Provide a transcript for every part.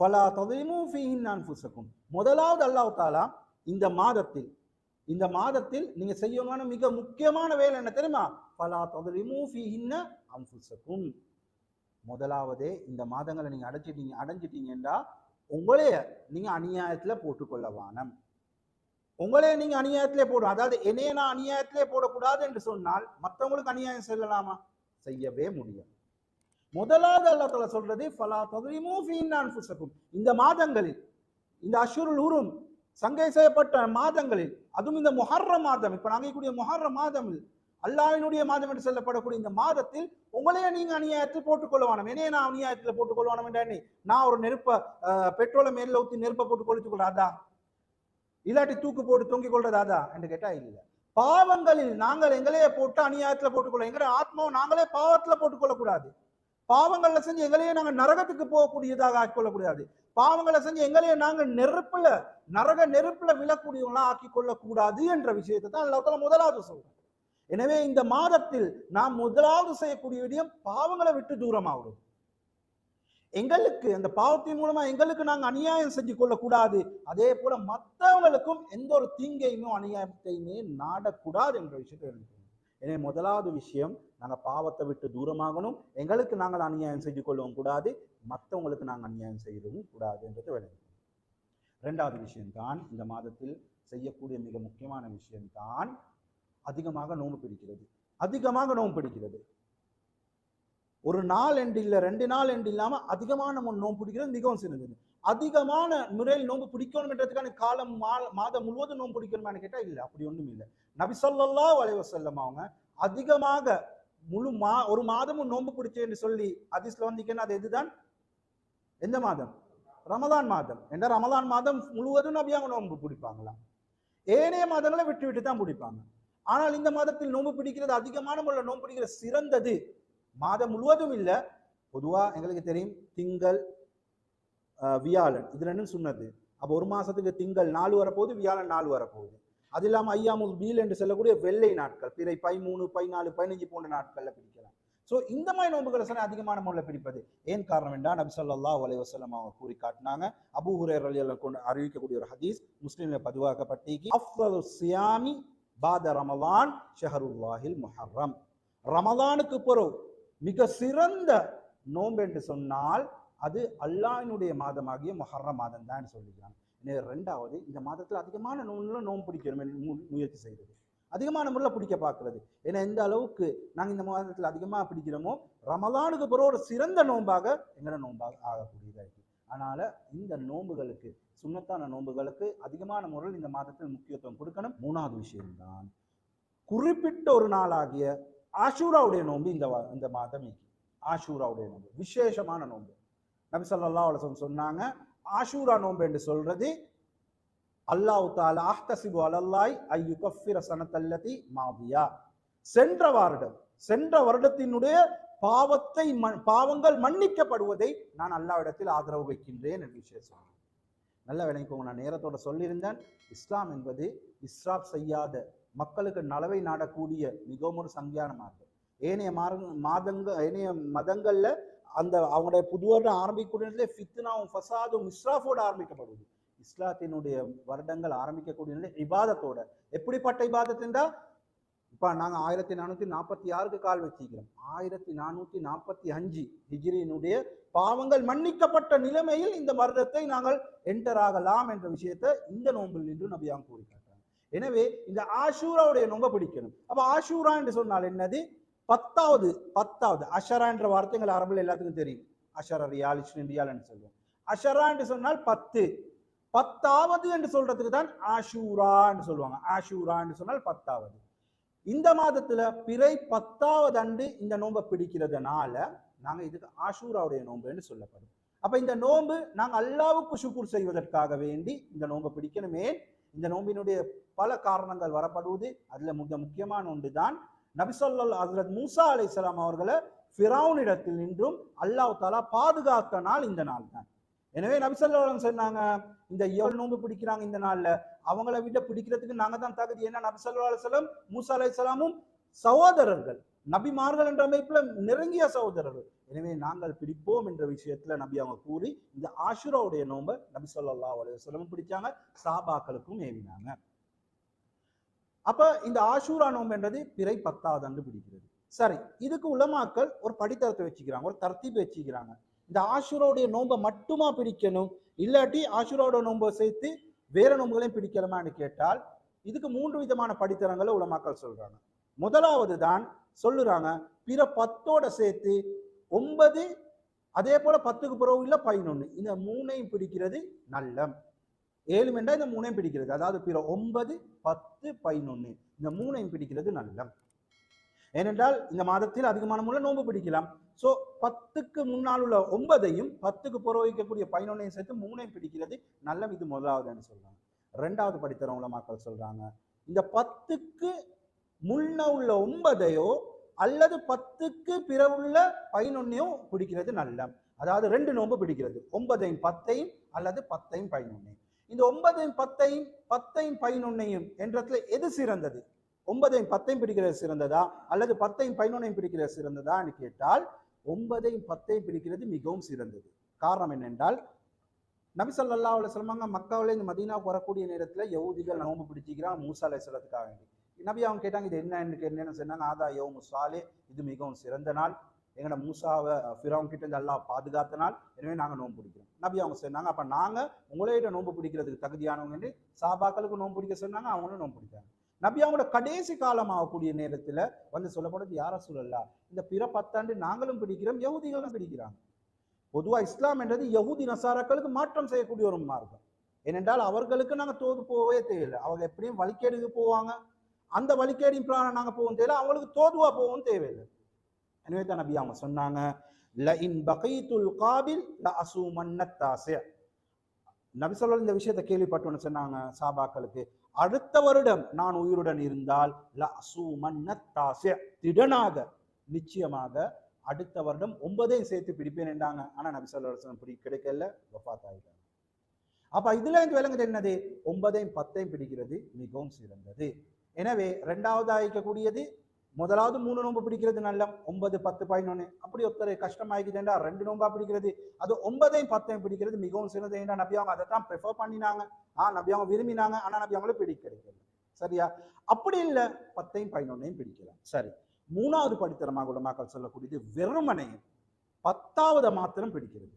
ஃபலா ததைமு ஃபீஹின் அன்ஃபுசக்கும் முதலாவது அல்லாஹ் தாலா இந்த மாதத்தில் இந்த மாதத்தில் நீங்க செய்யணுமான மிக முக்கியமான வேலை என்ன தெரியுமா? ஃபலா ததைமு ஃபீஹின்ன அன்ஃபுசக்கும் முதலாவதே இந்த மாதங்களை நீங்க அடைச்சிட்டீங்க அடைஞ்சிட்டீங்கன்னா உங்களைய நீங்க அநியாயத்துல போட்டுக்கொள்ள வானம். உங்களே நீங்க அநியாயத்திலே போடும் அதாவது என்னைய நான் அநியாயத்திலே போடக்கூடாது என்று சொன்னால் மற்றவங்களுக்கு அநியாயம் செல்லலாமா செய்யவே முடியும் முதலாவது அல்லா தலா சொல்றது ஃபலா தத்ரிமு ஃபீன் அன்ஃபுசக்கும். இந்த மாதங்களில் இந்த அஷுருல் உரும் சங்கை செய்யப்பட்ட மாதங்களில் அதுவும் இந்த முஹர்ரம் மாதம் இப்போ நாங்கள் கூடிய முஹர்ரம் மாதம் அல்லாவினுடைய மாதம் என்று சொல்லப்படக்கூடிய இந்த மாதத்தில் உங்களையே நீங்க அநியாயத்தில் போட்டுக்கொள்ள வேணும். என்னைய நான் அநியாயத்தில் போட்டுக்கொள்ள வேணும் நான் ஒரு நெருப்ப பெட்ரோலை மேல ஊத்தி நெருப்பை போட்டு கொளுத்துக் கொள்ளாதா இல்லாட்டி தூக்கு போட்டு தொங்கிக் கொள்றதாதா என்று கேட்டா இல்ல. பாவங்களில் நாங்கள் எங்களையே போட்டு அநியாயத்தில் போட்டுக்கொள்ள எங்களை ஆத்மாவை நாங்களே பாவத்தில் போட்டுக்கொள்ளக்கூடாது பாவங்களை செஞ்சு எங்களையே நாங்கள் நரகத்துக்கு போகக்கூடியதாக ஆக்கிக்கொள்ளக்கூடாது. பாவங்களை செஞ்சு எங்களையே நாங்கள் நெருப்புல நரக நெருப்புல விழக்கூடியவங்களா ஆக்கி கொள்ளக்கூடாது என்ற விஷயத்தை தான் அல்லாஹ் முதலாவது சொல்றோம் எனவே இந்த மாதத்தில் நாம் முதலாவது செய்யக்கூடிய விடயம் பாவங்களை விட்டு தூரமாகும் எங்களுக்கு அந்த பாவத்தின் மூலமா எங்களுக்கு நாங்க அநியாயம் செஞ்சு கொள்ளக்கூடாது. அதே போல மற்றவங்களுக்கும் எந்த ஒரு தீங்கையுமே அநியாயத்தையுமே நாடக்கூடாது என்ற விஷயத்தை எழுதி எனவே முதலாவது விஷயம் நாங்கள் பாவத்தை விட்டு தூரமாகணும். எங்களுக்கு நாங்கள் அநியாயம் செஞ்சு கொள்ளவும் கூடாது. மற்றவங்களுக்கு நாங்கள் அநியாயம் செய்யவும் கூடாது என்றது விளங்கும் ரெண்டாவது விஷயம்தான் இந்த மாதத்தில் செய்யக்கூடிய மிக முக்கியமான விஷயம்தான் அதிகமாக நோன்பு பிடிக்கிறது. அதிகமாக நோன்பு பிடிக்கிறது. ஒரு நாள் எண்டு இல்லை ரெண்டு நாள் எண்டு இல்லாமல் அதிகமான நம்ம நோன்பு பிடிக்கிறது மிகவும் சிறந்தது. அதிகமான முறையில் நோன்பு பிடிக்கணும்ன்றதுக்கான காலம் மா- மாதம் முழுவதும் நோன்பு பிடிக்கணுமான்னு கேட்டால் இல்லை அப்படி ஒன்றும் இல்லை. நபி சொல்லல்லா அலைஹி அவங்க அதிகமாக முழு மா ஒரு மாதமும் நோன்பு பிடிச்சேன்னு சொல்லி ஹதீஸ்ல வந்தீங்கன்னா அது எதுதான்? எந்த மாதம்? ரமதான் மாதம். என்ற ரமதான் மாதம் முழுவதும் நபியாங்க நோன்பு பிடிப்பாங்களாம். ஏனைய மாதங்களை விட்டு விட்டு தான் பிடிப்பாங்க. ஆனால் இந்த மாதத்தில் நோன்பு பிடிக்கிறது அதிகமான முறையில் நோன்பு பிடிக்கிறது சிறந்தது மாதம் முழுவதும் இல்லை. பொதுவாக எங்களுக்கு தெரியும் திங்கள் வியாழன். இது ரெண்டும் சொன்னது? அப்போ ஒரு மாதத்துக்கு திங்கள் நாலு வரப்போகுது வியாழன் நாலு வரப்போகுது. அது இல்லாமல் ஐயாமுல் பீல் என்று சொல்லக்கூடிய வெள்ளை நாட்கள் பிறை பதிமூணு பதினாலு பதினஞ்சு போன்ற நாட்களில் பிடிக்கலாம் ஸோ இந்த மாதிரி நோன்புகளை சார் அதிகமான முறையில் பிடிப்பது ஏன் காரணம் என்றால் நபி சொல்லா அலைஹி அவங்க கூறி காட்டினாங்க. அபு ஹுரைரா கொண்டு அறிவிக்கக்கூடிய ஒரு ஹதீஸ் முஸ்லீமில் பதிவாக்கப்பட்டிருக்கு அஃபது சியாமி பாத ரமலான் ஷஹருல்லாஹில் முஹர்ரம். ரமலானுக்கு பிறகு மிக சிறந்த நோன்பு என்று சொன்னால் அது அல்லாஹினுடைய மாதமாகிய மொஹர்ற மாதம் தான் சொல்லிக்கிறாங்க ரெண்டாவது இந்த மாதத்தில் அதிகமான நோன்புல நோன்பு பிடிக்கணும் முயற்சி செய்கிறது அதிகமான முறையில் பிடிக்க பார்க்கறது. ஏன்னா எந்த அளவுக்கு நாங்கள் இந்த மாதத்தில் அதிகமாக பிடிக்கிறோமோ ரமதானுக்கு பிறகு ஒரு சிறந்த நோன்பாக எங்களோட நோன்பாக ஆகக்கூடியதாக இருக்குது அதனால் இந்த நோன்புகளுக்கு சுண்ணத்தான நோன்புகளுக்கு அதிகமான முறையில் இந்த மாதத்தில் முக்கியத்துவம் கொடுக்கணும். மூணாவது விஷயம்தான் குறிப்பிட்ட ஒரு நாளாகிய ஆஷூராவுடைய நோன்பு இந்த இந்த மாதம் ஆஷூராவுடைய நோன்பு. விசேஷமான நோன்பு. நபி சொல்லா அலைஹி சொன்னாங்க ஆஷூரா நோன்பு என்று சொல்றது அல்லாஹ் தாலா அஹ்தசிபு அலல்லாய் ஐயுகஃபிர சனத்தல்லதி மாவியா சென்ற வருடம் சென்ற வருடத்தினுடைய பாவத்தை பாவங்கள் மன்னிக்கப்படுவதை நான் அல்லாவிடத்தில் ஆதரவு வைக்கின்றேன் என்று விஷயம் நல்ல விளங்கிக்கோங்க நான் நேரத்தோட சொல்லியிருந்தேன். இஸ்லாம் என்பது இஸ்ராப் செய்யாத மக்களுக்கு நலவை நாடக்கூடிய மிகவும் ஒரு சங்கியான மார்க்கம். ஏனைய மார்க மாதங்க ஏனைய மதங்களில் அந்த அவங்களுடைய புது வருடம் ஆரம்பிக்கக்கூடிய ஃபித்னாவும் ஃபசாதும் இஸ்ராஃபோடு ஆரம்பிக்கப்படுது இஸ்லாத்தினுடைய வருடங்கள் ஆரம்பிக்கக்கூடிய நிலை இபாதத்தோட. எப்படிப்பட்ட இபாதத் இப்போ நாங்கள் ஆயிரத்தி நானூற்றி நாற்பத்தி ஆறுக்கு கால் வச்சுக்கிறோம் ஆயிரத்தி நானூற்றி நாற்பத்தி அஞ்சு ஹிஜ்ரியினுடைய பாவங்கள் மன்னிக்கப்பட்ட நிலைமையில் இந்த வருடத்தை நாங்கள் என்டர் ஆகலாம் என்ற விஷயத்தை இந்த நோம்பில் நின்று நபியாங்க கூறி எனவே இந்த ஆஷூராவுடைய நோன்பை பிடிக்கணும். அப்போ ஆஷூரா என்று சொன்னால் என்னது? பத்தாவது பத்தாவது அஷரா என்ற வார்த்தைகள் அரபில் எல்லாத்துக்கும் தெரியும். அஷரா ரியால் இஸ்லின் சொல்லுவோம் அஷரா என்று சொன்னால் பத்து. பத்தாவது என்று சொல்றதுக்கு தான் ஆஷூரா என்று சொல்லுவாங்க. ஆஷூரா என்று சொன்னால் பத்தாவது. இந்த மாதத்துல பிறை பத்தாவது அண்டு இந்த நோன்பை பிடிக்கிறதுனால நாங்கள் இதுக்கு ஆஷூராவுடைய நோன்பு என்று சொல்லப்படும். அப்ப இந்த நோன்பு நாங்கள் அல்லாவுக்கு சுக்குர் செய்வதற்காக வேண்டி இந்த நோன்பை பிடிக்கணுமே இந்த நோம்பினுடைய பல காரணங்கள் வரப்படுவது அதுல மிக முக்கியமான ஒன்று தான் நபிசல்லல் ஹசரத் மூசா அலை சலாம் அவர்களை ஃபிரௌனிடத்தில் நின்றும் அல்லாஹ் தாலா பாதுகாத்த நாள் இந்த நாள் தான் எனவே நபிசல்லம் சொன்னாங்க இந்த எவ்வளவு நோன்பு பிடிக்கிறாங்க இந்த நாள்ல? அவங்கள விட பிடிக்கிறதுக்கு நாங்க தான் தகுதி. ஏன்னா நபிசல்லா அலுவலம் மூசா சலாமும் சகோதரர்கள். நபிமார்கள் என்ற அமைப்புல நெருங்கிய சகோதரர்கள். எனவே நாங்கள் பிடிப்போம் என்ற விஷயத்துல நபி அவங்க கூறி இந்த ஆஷுராவுடைய நோன்பை நபி சொல்லா அலைஹி பிடிச்சாங்க சாபாக்களுக்கும் ஏவினாங்க. அப்ப இந்த ஆஷூரா நோன்பு என்றது பிறை பத்தாவது அன்று பிடிக்கிறது. சரி இதுக்கு உலமாக்கள் ஒரு படித்தரத்தை வச்சுக்கிறாங்க ஒரு தர்த்தீப் வச்சுக்கிறாங்க. இந்த ஆஷூராவுடைய நோன்பை மட்டுமா பிடிக்கணும்? இல்லாட்டி ஆஷூராவோட நோன்பை சேர்த்து வேற நோன்புகளையும் பிடிக்கலாமான்னு கேட்டால் இதுக்கு மூன்று விதமான படித்தரங்களை உலமாக்கள் சொல்றாங்க. முதலாவது தான் சொல்லுறாங்க. பிற பத்தோட சேர்த்து ஒன்பது அதே போல பத்துக்கு பிறகு இல்லை பதினொன்று இந்த மூணையும் பிடிக்கிறது நல்லம். ஏழு மெண்டா இந்த மூணையும் பிடிக்கிறது. அதாவது பிற ஒன்பது பத்து பதினொன்று இந்த மூணையும் பிடிக்கிறது நல்லம். ஏனென்றால் இந்த மாதத்தில் அதிகமான முறை நோன்பு பிடிக்கலாம். ஸோ பத்துக்கு முன்னால் உள்ள ஒன்பதையும் பத்துக்கு புற வைக்கக்கூடிய பதினொன்னையும் சேர்த்து மூணையும் பிடிக்கிறது நல்லம். இது முதலாவதுன்னு சொல்றாங்க. ரெண்டாவது படித்தர மக்கள் சொல்றாங்க. இந்த பத்துக்கு முன்ன உள்ள ஒன்பதையோ அல்லது பத்துக்கு பிறவுள்ள பதினொன்னையோ பிடிக்கிறது நல்லம் அதாவது ரெண்டு நோன்பு பிடிக்கிறது. ஒன்பதையும் பத்தையும் அல்லது பத்தையும் பதினொன்னையும். இந்த ஒன்பதையும் பத்தையும் பத்தையும் பதினொன்னையும் என்றத்துல எது சிறந்தது? ஒன்பதையும் பத்தையும் பிடிக்கிறது சிறந்ததா? அல்லது பத்தையும் பதினொன்னையும் பிடிக்கிறது சிறந்ததான்னு கேட்டால் ஒன்பதையும் பத்தையும் பிடிக்கிறது மிகவும் சிறந்தது. காரணம் என்னென்றால் நபி ஸல்லல்லாஹு சொல்லுவாங்க மக்காவிலேருந்து இந்த மதீனாவுக்கு வரக்கூடிய நேரத்தில் யஹூதிகள் நோன்பு பிடிச்சிக்கிறான் மூசா அலைஹிஸ்ஸலாத்துக்காக வேண்டி. நபி அவங்க கேட்டாங்க இது என்ன என்னன்னு? சொன்னாங்க ஆதா யௌமு சாலே இது மிகவும் சிறந்த நாள். எங்கட மூசாவை ஃபிரௌன் கிட்ட இருந்து அல்லாஹ் பாதுகாத்த நாள். எனவே நாங்கள் நோன்பு பிடிக்கிறோம். நபி அவங்க சொன்னாங்க அப்போ நாங்கள் உங்களையிட்ட நோன்பு பிடிக்கிறதுக்கு தகுதியானவங்க சாபாக்களுக்கு நோன்பு பிடிக்க சொன்னாங்க அவங்களும் நோன்பு பிடிக்காங்க நபி அவங்களோட கடைசி காலம் ஆகக்கூடிய நேரத்தில் வந்து சொல்லப்படுறது யார சொல்லலா இந்த பிற பத்தாண்டு நாங்களும் பிடிக்கிறோம் யகுதிகளும் பிடிக்கிறாங்க. பொதுவாக இஸ்லாம் என்றது யகுதி நசாராக்களுக்கு மாற்றம் செய்யக்கூடிய ஒரு மார்க்கம். ஏனென்றால் அவர்களுக்கு நாங்கள் தோது போகவே தேவையில்லை. அவங்க எப்படியும் வழிக்கேடுக்கு போவாங்க. அந்த வழிகேடின் பிராணம் நாங்கள் போகவும் தேவையில்லை அவங்களுக்கு தோதுவா போகவும் தேவையில்லை. எனவே தான் நபி அவங்க சொன்னாங்க ல இன் பகைத்துல் காபில் ல அசு தாசிய நபி சொல்ல இந்த விஷயத்தை கேள்விப்பட்டோன்னு சொன்னாங்க சாபாக்களுக்கு அடுத்த வருடம் நான் உயிருடன் இருந்தால் ல அசு தாசிய திடனாக நிச்சயமாக அடுத்த வருடம் ஒன்பதையும் சேர்த்து பிடிப்பேன் என்றாங்க. ஆனா நபி சொல்ல பிடி கிடைக்கல வஃபாத் ஆகிட்டாங்க அப்ப இதுல இருந்து விளங்குது என்னது? ஒன்பதையும் பத்தையும் பிடிக்கிறது மிகவும் சிறந்தது. எனவே ரெண்டாவதாக இருக்கக்கூடியது முதலாவது மூணு நோன்பு பிடிக்கிறது நல்ல ஒன்பது பத்து பதினொன்று அப்படி ஒருத்தர் கஷ்டமாகிக்கிட்டேன்டா ரெண்டு நோன்பா பிடிக்கிறது. அது ஒன்பதையும் பத்தையும் பிடிக்கிறது மிகவும் சிறந்தது ஏன்னா நபி அவங்க அதை தான் ப்ரிஃபர் பண்ணினாங்க. ஆ நபி அவங்க விரும்பினாங்க ஆனால் நபி அவங்களும் பிடிக்க சரியா? அப்படி இல்லை பத்தையும் பதினொன்னையும் பிடிக்கலாம் சரி. மூணாவது படித்தரமாக உலமாக்கள் சொல்லக்கூடியது வெறுமனையும் பத்தாவது மாத்திரம் பிடிக்கிறது.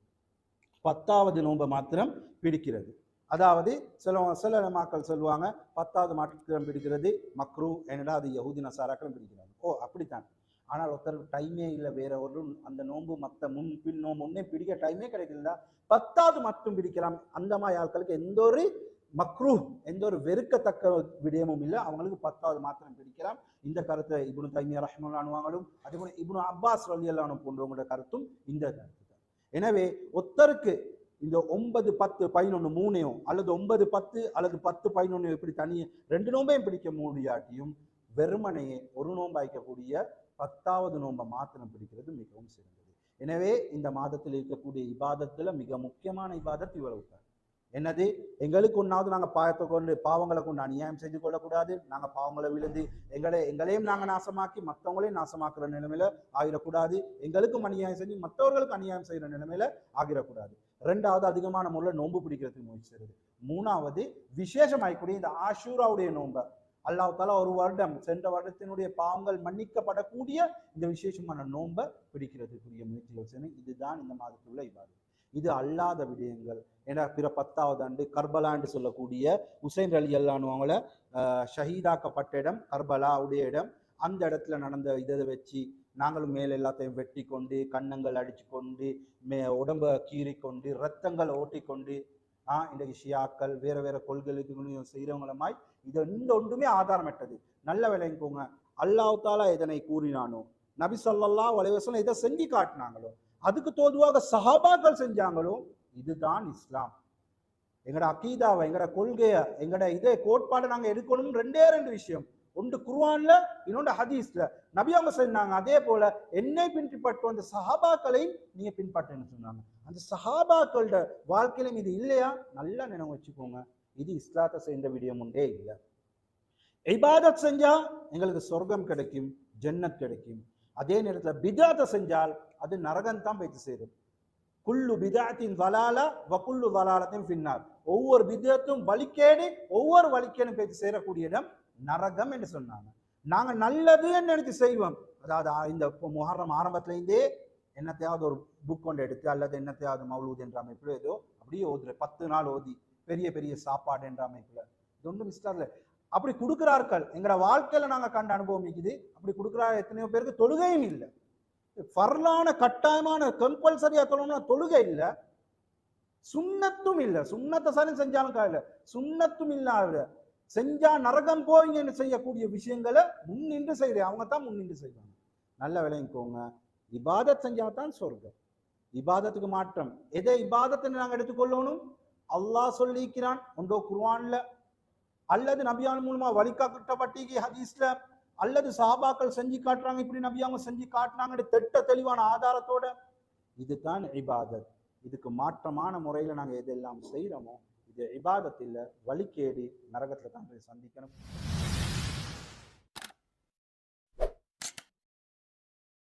பத்தாவது நோன்பை மாத்திரம் பிடிக்கிறது. அதாவது சில சில மக்கள் சொல்லுவாங்க பத்தாவது மாத்திரம் பிடிக்கிறது மக்ரூ என்னடா அது யகுதி நசாராக்களும் பிடிக்கிறாங்க ஓ அப்படித்தான். ஆனால் ஒருத்தருக்கு டைமே இல்லை வேற ஒரு அந்த நோன்பு மற்ற முன் பின் நோம்பு ஒன்றே பிடிக்க டைமே கிடைக்கல பத்தாவது மட்டும் பிடிக்கலாம். அந்த மாதிரி ஆட்களுக்கு எந்த ஒரு மக்ரூ எந்த ஒரு வெறுக்கத்தக்க விடயமும் இல்லை. அவங்களுக்கு பத்தாவது மாத்திரம் பிடிக்கலாம். இந்த கருத்தை இப்னு தைமியா ரஹ்மானுவாங்களும் அதே போல இப்னு அப்பாஸ் ரலியல்லானு போன்றவங்களோட கருத்தும் இந்த கருத்து தான் எனவே ஒருத்தருக்கு இந்த ஒன்பது பத்து பதினொன்று மூணையும் அல்லது ஒன்பது பத்து அல்லது பத்து பதினொன்று இப்படி தனியே ரெண்டு நோம்பையும் பிடிக்க முடியாட்டியும் வெறுமனையே ஒரு நோம்பாய்க்கக்கூடிய பத்தாவது நோன்பை மாத்திரம் பிடிக்கிறது மிகவும் சிறந்தது. எனவே இந்த மாதத்தில் இருக்கக்கூடிய இபாதத்தில் மிக முக்கியமான இபாதத் இவ்வளவு தான். என்னது? எங்களுக்கு ஒன்றாவது நாங்கள் பாயத்தை கொண்டு பாவங்களை கொண்டு அநியாயம் செஞ்சு கொள்ளக்கூடாது. நாங்கள் பாவங்களை விழுந்து எங்களை எங்களையும் நாங்கள் நாசமாக்கி மற்றவங்களையும் நாசமாக்குற நிலைமையில ஆகிடக்கூடாது எங்களுக்கும் அநியாயம் செஞ்சு மற்றவர்களுக்கு அநியாயம் செய்கிற நிலைமையில ஆகிடக்கூடாது. ரெண்டாவது அதிகமான முறையில் நோன்பு பிடிக்கிறதுக்கு முயற்சிக்கிறது. மூணாவது விசேஷமாய்க்கூடிய இந்த ஆஷூராவுடைய நோன்பை. அல்லாஹால ஒரு வருடம் சென்ற வருடத்தினுடைய பாவங்கள் மன்னிக்கப்படக்கூடிய இந்த விசேஷமான நோன்பை பிடிக்கிறதுக்குரிய முயற்சிகள் செய்யணும். இதுதான் இந்த மாதத்துள்ள இவ்வாறு இது அல்லாத விடயங்கள். ஏன்னா பிற பத்தாவது ஆண்டு கர்பலான்னு சொல்லக்கூடிய உசைன் அலி அல்லானுவங்கள ஷஹீதாக்கப்பட்ட இடம் கர்பலாவுடைய இடம். அந்த இடத்துல நடந்த இதை வச்சு நாங்களும் மேல் எல்லாத்தையும் வெட்டி கொண்டு கன்னங்கள் அடிச்சு கொண்டு மே உடம்ப கீறி கொண்டு ரத்தங்கள் ஓட்டிக்கொண்டு ஆ இன்றைக்கு ஷியாக்கள் வேற வேற கொள்கைகளுக்கு செய்கிறவங்களுமாய் இது இந்த ஒன்றுமே ஆதாரமற்றது. நல்ல விளைவிக்கோங்க அல்லாஹ் தாலா இதனை கூறினானோ நபி சொல்லல்லா வலைவசம் இதை செஞ்சு காட்டினாங்களோ அதுக்கு தோதுவாக சஹாபாக்கள் செஞ்சாங்களோ இதுதான் இஸ்லாம். எங்கட அக்கீதாவை எங்கட கொள்கைய எங்கட இதே கோட்பாடை நாங்க எடுக்கணும் ரெண்டே ரெண்டு விஷயம். ஒன்று குர்ஆன்ல இன்னொன்று ஹதீஸ்ல. நபி அவங்க சொன்னாங்க அதே போல என்னை பின்பற்ற அந்த சஹாபாக்களையும் நீங்க பின்பற்றுன்னு சொன்னாங்க. அந்த சஹாபாக்களோட வாழ்க்கையிலும் இது இல்லையா? நல்லா நினைவு வச்சுக்கோங்க. இது இஸ்லாத்தை சேர்ந்த விடயம் உண்டே இல்லை. இபாதத் செஞ்சா எங்களுக்கு சொர்க்கம் கிடைக்கும் ஜன்னத் கிடைக்கும். அதே நேரத்தில் பிதாத்தை செஞ்சால் அது நரகம் தான் போய்த்து சேரும். குள்ளு பிதாத்தின் வலால வக்குள்ளு வலாலத்தையும் பின்னார் ஒவ்வொரு பிதத்தும் வலிக்கேடு ஒவ்வொரு வலிக்கேடும் போய்த்து சேரக்கூடிய இடம் நரகம் என்று சொன்னாங்க. நாங்க நல்லதுன்னு நினைச்சு செய்வோம். அதாவது இந்த முகரம் ஆரம்பத்துலேருந்தே என்னத்தையாவது ஒரு புக் கொண்டு எடுத்து அல்லது என்னத்தையாவது மவுலூத் என்ற அமைப்புல ஏதோ அப்படியே ஓதுற பத்து நாள் ஓதி பெரிய பெரிய சாப்பாடு என்ற அமைப்புல. இது ஒன்றும் மிஸ்டர் இல்லை. அப்படி கொடுக்குறார்கள். எங்களோட வாழ்க்கையில் நாங்கள் கண்ட அனுபவம் இருக்குது அப்படி கொடுக்குறா எத்தனையோ பேருக்கு தொழுகையும் இல்லை. ஃபர்லான கட்டாயமான கம்பல்சரியாக சொல்லணும்னா தொழுகை இல்லை. சுண்ணத்தும் இல்லை. சுண்ணத்தை சரி செஞ்சாலும் காயில சுண்ணத்தும் இல்லாத செஞ்சா நரகம் போய்ங்கன்னு செய்யக்கூடிய விஷயங்களை முன்னின்று செய்யறேன் அவங்க தான் முன்னின்று செய்வாங்க. நல்ல விளங்கிக்கோங்க இபாதத் செஞ்சா தான் சொர்க்கம். இபாதத்துக்கு மாற்றம். எதை இபாதத்தை நாங்க எடுத்துக்கொள்ளணும்? அல்லாஹ் சொல்லிக்கிறான் ஒன்றோ குர்வான்ல அல்லது நபியான் மூலமா வழிகாட்டப்பட்டிக்கு ஹதீஸ்ல? அல்லது சாபாக்கள் செஞ்சு காட்டுறாங்க. இப்படி நபி அவங்க செஞ்சு காட்டினாங்கன்னு திட்ட தெளிவான ஆதாரத்தோட? இதுதான் இபாதத். இதுக்கு மாற்றமான முறையில நாங்க எதெல்லாம் செய்யறோமோ இது இபாதத்தில் இல்ல நரகத்தில் தான் போய் சந்திக்கணும்.